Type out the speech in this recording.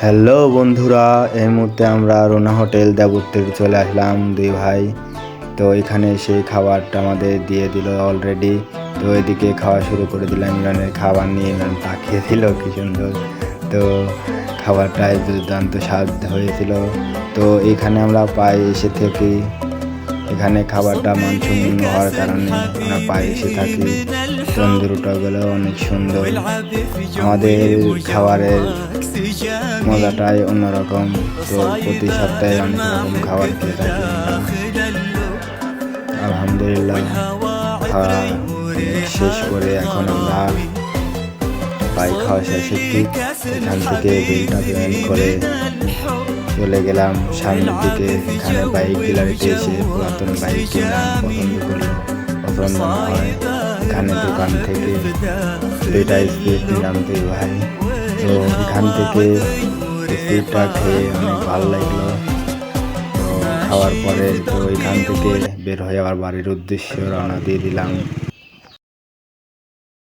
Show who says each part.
Speaker 1: Hello বন্ধুরা, এই মুহূর্তে আমরা রোনা হোটেল দেবত্বের চলে আসলাম দুই ভাই। তো এখানে সেই খাবারটা আমাদের দিয়ে দিল অলরেডি তো এদিকে খাওয়া শুরু করে দিলাম, ইমরানের খাবার নিয়ে ইমরান তাকিয়ে দিল, কি সুন্দর। তো খাবারটায় দুর্দান্ত স্বাদ হয়েছিল। তো এখানে আমরা পাই এসে থেকে। এখানে খাবারটা মানসম্পন্ন হওয়ার কারণে আমরা পায়ে এসে থাকি। তন্দুরটাগুলো অনেক সুন্দর। আমাদের খাবারের মজাটাই অন্যরকম। তো প্রতি সপ্তাহে অনেক রকম খাবার খেয়ে থাকি আলহামদুলিল্লাহ শেষ করে এখন আমরা পাই খাওয়া শেষের দিক এখান থেকে বিলটা পেমেন্ট করে চলে গেলাম। সামনের দিকে এখানে বাইক গ্যালারিতে এসে পুরাতন বাইক কিনলাম। পছন্দ করল পছন্দ হয়। এখানে দোকান থেকে দুইটা স্পিড নিলাম দুই ভাই। তো এখান থেকে স্পিডটা খেয়ে অনেক ভালো লাগল। তো খাওয়ার পরে তো এখান থেকে বের হয়ে আবার বাড়ির উদ্দেশ্যে রওনা দিয়ে দিলাম।